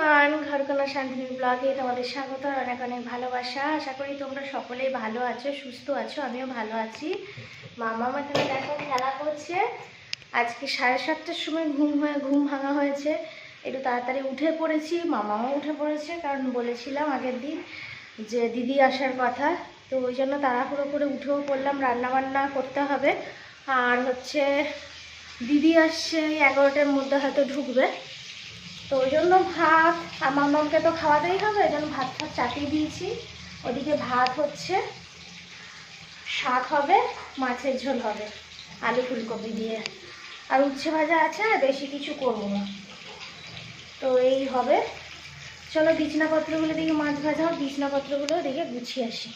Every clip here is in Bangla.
এভরিওয়ান ঘরকোনা শান্তিনী ব্লগে তোমাদের স্বাগত, অনেক অনেক ভালোবাসা। আশা করি তোমরা সকলেই ভালো আছো, সুস্থ আছো, আমিও ভালো আছি। মামা এখানে দেখো খেলা করছে। আজকে সাড়ে সাতটার সময় ঘুম হয়ে, ঘুম ভাঙা হয়েছে। একটু তাড়াতাড়ি উঠে পড়েছি, মামাও উঠে পড়েছে, কারণ বলেছিলাম আগের দিন যে দিদি আসার কথা। তো ওই জন্য তাড়াহুড়ো করে উঠেও পড়লাম রান্না বান্না করতে হবে। আর হচ্ছে দিদি আসছে এগারোটার মধ্যে হয়তো ঢুকবে। তো ওই জন্য ভাত আর মামাকে তো খাওয়াতেই হবে, ওই জন্য ভাত ফাত চাপিয়ে দিয়েছি। ওদিকে ভাত হচ্ছে, শাক হবে, মাছের ঝোল হবে, আলু ফুলকপি দিয়ে। আর উচ্ছে ভাজা আছে, আর বেশি কিছু করব না। তো এই হবে। চলো বিছনাপত্রগুলো দিকে মাছ ভাজা হোক বিছনাপত্রগুলো দিকে গুছিয়ে আসি।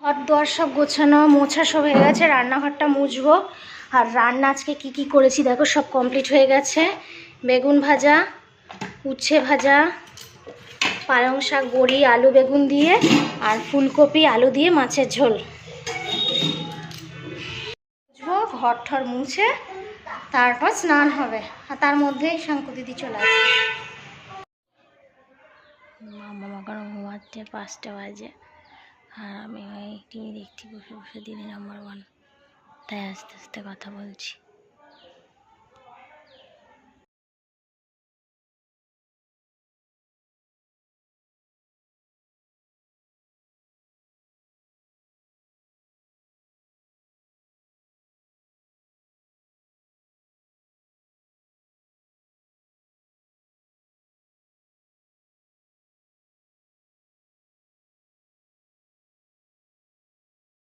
ঘর দোয়ার সব গোছানো, মোছা সব হয়ে গেছে, রান্নাঘরটা মুছবো। আর রান্না আজকে কি কি করেছি দেখো, সব কমপ্লিট হয়ে গেছে। বেগুন ভাজা, উচ্ছে ভাজা, পালং শাক, বড়ি, আলু বেগুন দিয়ে, আর ফুলকপি, আলু দিয়ে মাছের ঝোল। ঘর ঠর মুছে, তারপর স্নান হবে। আর তার মধ্যেই শঙ্কু দিদি চলে আসবে। মামা মাখানো ঘুমাচ্ছে, পাঁচটা বাজে। আর আমি টিভি দেখছি বসে বসে দিদি নাম্বার ওয়ান তাই আস্তে আস্তে কথা বলছি।